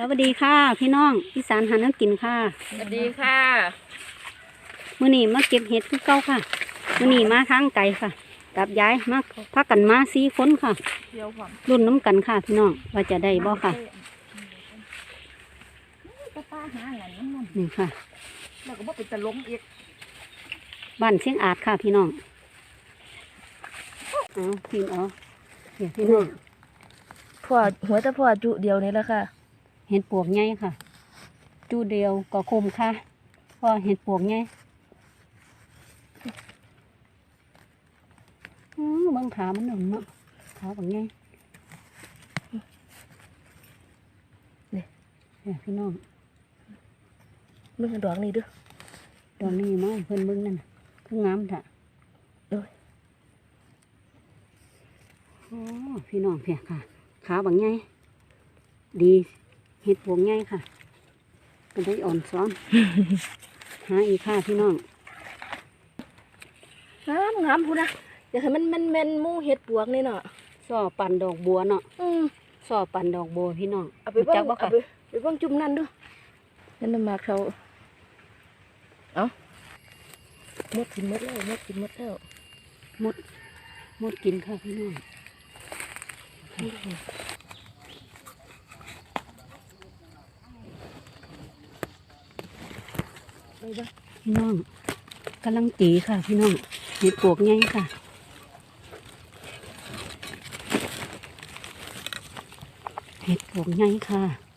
สวัสดีค่ะ พี่น้องอีสานหาน้ำกินค่ะสวัสดีค่ะมื้อนี้มาเก็บเห็ดคือเก่าค่ะมื้อนี้มาทางไกลค่ะ กับยายมาพักกันมาสี่คนค่ะเที่ยวความรุ่นน้ำกันค่ะ พี่น้องว่าจะได้บ่ค่ะป้าป้าหาอะไรนั่นนั่นนี่ค่ะแล้วก็บ่เป็นตะล้มอีกบ้านเชียงอาดค่ะ พี่น้องเอาพี่เอาเดี๋ยวพี่น้องพ่อหัวแต่พ่อจุเดียวนี่แหละค่ะ เห็ดปวกใหญ่ค่ะ จูเดียวก็คุมค่ะเพราะเห็ดปวกใหญ่อื้อบางขามันหนุนเนาะขาบางใหญ่นี่เนี่ยพี่น้องมึงดอกนี่เด้วยดอกนี้มาให้เพิ่นเบิ่งนั่นน่ะคืองามถ่ะโอ้ยโอ้พี่น้องเพียค่ะ ขาบางใหญ่ดี เห็ดปวกใหญ่ค่ะเป็นได้อ่อนซ้อนหาอีกค่ะพี่น้องงามงามพูดนะอยากให้มันมันแม่นหมู่เห็ดปวกนี่เนาะซอปั่นดอกบัวเนาะอืมซอปั่นดอกบัวพี่น้องเอาไปเบิ่จังบ่เอาค่ะไปไปเบิ่งจุ่มนั่นเด้วยนั่นน่ะมาเขาเอาหมดกินหมดแล้วหมดกินหมดแล้วหมดหมดกินค่ะพี่น้อง ไปเบิ่ง พี่น้องกำลังตีค่ะ พี่น้องเห็ดปวกง่ายค่ะเห็ดปวกง่ายค่ะ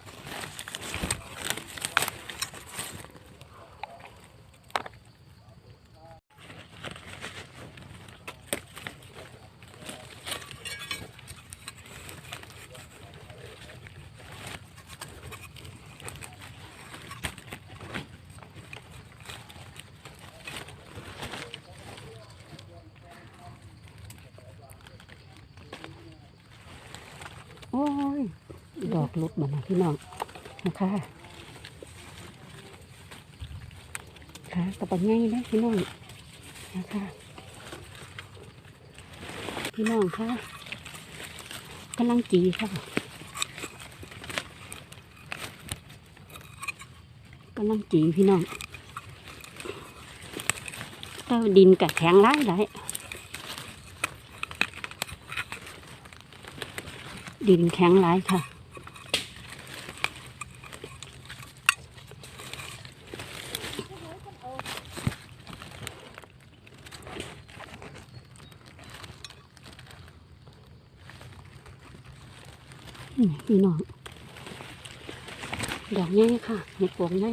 โอ้ย ดอกลุดมานะพี่น้องนะคะค่ะกระปังง่ายเลยพี่น้องนะคะพี่น้องค่ะกำลังจีค่ะกำลังจีพี่น้องแต่ว่าดินกับแข็งร้ายหลาย ดินแข็งหลายค่ะ นี่พี่น้องดอกใหญ่ค่ะเห็ดปวงใหญ่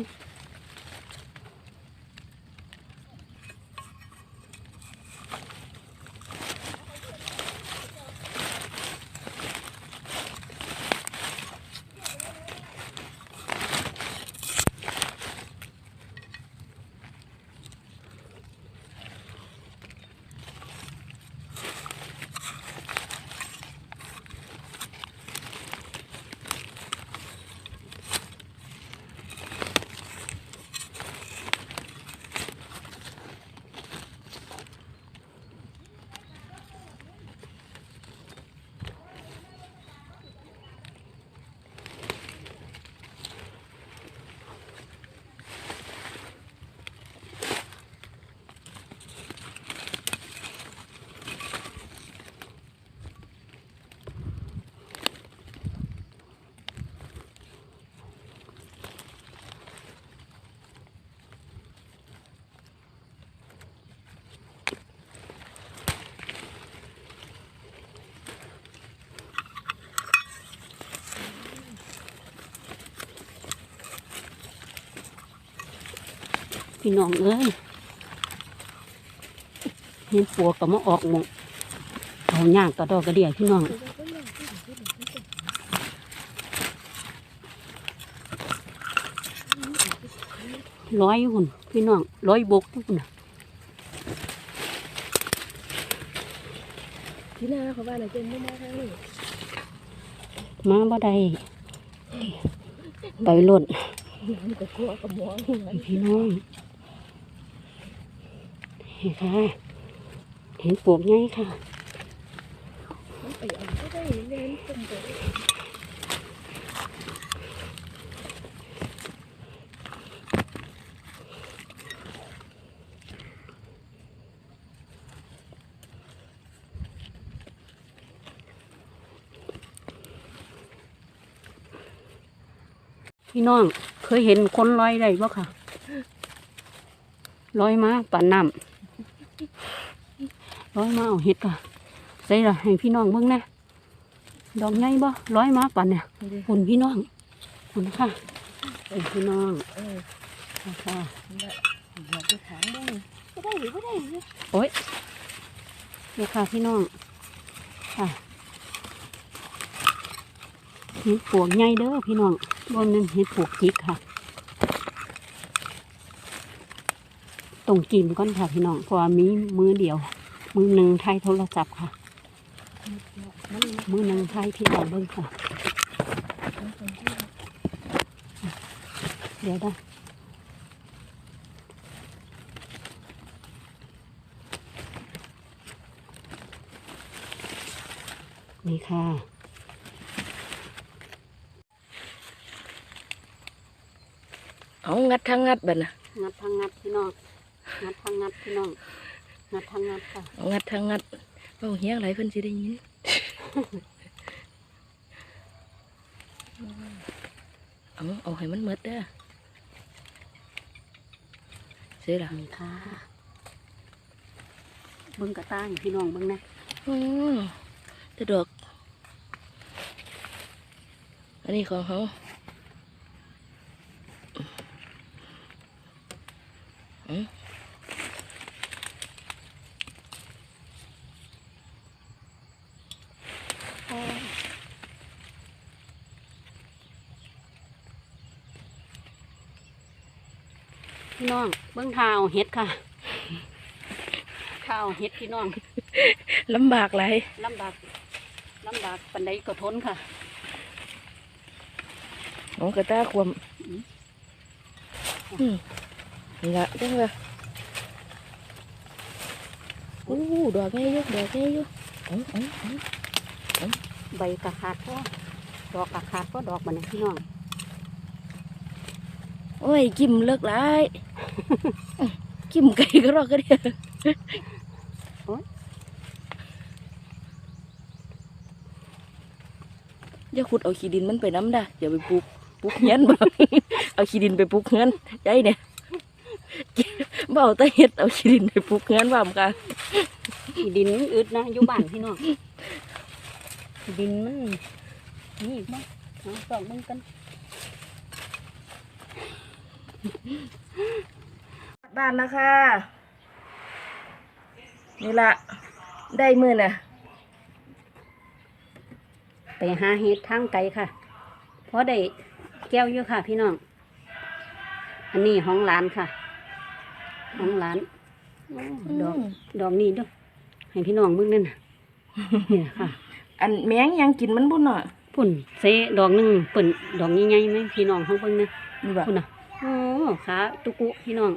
พี่น้องเอ้ยเห็ดปวกก็มาออกหมองเอาย่างกระดอกกระเดียพี่น้องร้อยหุ่นพี่น้องร้อยบกหุ่นน่ะที่หน้าเขาว่าน่ะเจนบ่มาทางนี้มาบ่ได้ไปหล่นมันก็กลัวกับหมอเหมือนพี่น้องเห็ เห็นค่ะ เห็นปวกง่ายค่ะพี่น้องเคยเห็นคนลอยได้บ่ค่ะลอยมาป่านน้ำ ลอยมาเอาเห็ดค่ะใส่ละให้พี่น้องเบิ่งนะดอกใหญ่บ่ลอยมาป่านเนี่ยนี่ดิหุ่นพี่น้องหุ่นค่ะเป็นพี่น้องเออค่ะค่ะนี่แหละอยากไปถามด้วยไม่ได้หรือไม่ได้หรือโอ้ยนี่ค่ะพี่น้องค่ะเห็ดปวกใหญ่เด้อพี่น้องบนนั้นเห็ดปวกจิกค่ะ ตรงกิมก่อนค่ะพี่น้องเพราะว่ามีมือเดียว มือหนึ่งไทยโทรศัพท์ค่ะมันมือหนึ่งไทยพี่น้องเบิ่งค่ะมันเป็นที่เดี๋ยวได้นี่ค่ะเอางัดทางงัดบัดน่ะงัดทางงัดพี่น้อง งัดทางงัดพี่น้องงัดทางงัดค่ะเอางัดทางงัดเอาเฮียอะไรเพิ่นสิได้ยินเอาเอาให้มันหมดเด้อเสียละนี่ค่ะเบิ้งกระต้างพี่น้องเบิ้งนะอืมจะดอกอันนี้ของเขาอืม พี่น้องเบิ้งเท้าเฮ็ดค่ะเท้าเฮ็ดพี่น้องลำบากหลายลำบากลำบากปันใดก็ทนค่ะน้องกระตาความอืมนี่ละจังเลยอู้ดอกแม่ยุดดอกแม่ยุอ๋ออ๋ออ๋อใบกระขาดก็ดอกกระขาดก็ดอกมันนะพี่น้อง โอ้ยกิมเลิกหลายกิมไก่ก็รอกก็เดียวอย่าขุดเอาขี้ดินมันไปน้ำได้อย่าไปปลูกปลูกเงี้ยนบ่เอาขี้ดินไปปลูกเงี้ยนใจเนี่ยบ่เอาต่เฮ็ดเอาขี้ดินไปปลูกเงี้ยนว่ามันกันอีดินมันอึดนะอยู่บ้านพี่น้องอีดินมันนี่บ้างสองเบิ้งกัน บ้านนะคะ นี่ละได้มือน่ะ ไปหาเห็ดทางไกลค่ะ เพราะได้แก้วอยู่ค่ะ พี่น้อง อันนี้ห้องร้านค่ะ ห้องร้านโอ้ดอกดอกนี้เด้วยให้พี่น้องมึงนั่นน่ะเนี่ยค่ะ อันแมงยังกินมันบุญเนาะปุ่นเซดอกหนึ่งปุ่นดอกใหญ่ๆไหมพี่น้องเขาเบิ่งนะนี่บ่ปุ่นอะโอ้ ขาตุกุพี่น้อง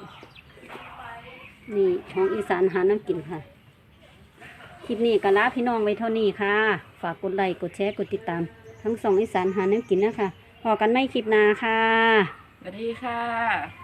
นี่ของอีสานหาน้ำกินค่ะ คลิปนี้ก็ลาพี่น้องไว้เท่านี้ค่ะ ฝากกดไลค์กดแชร์กดติดตาม ทั้งสองอีสานหาน้ำกินนะคะพอกันไม่คลิปหนาค่ะ สวัสดีค่ะ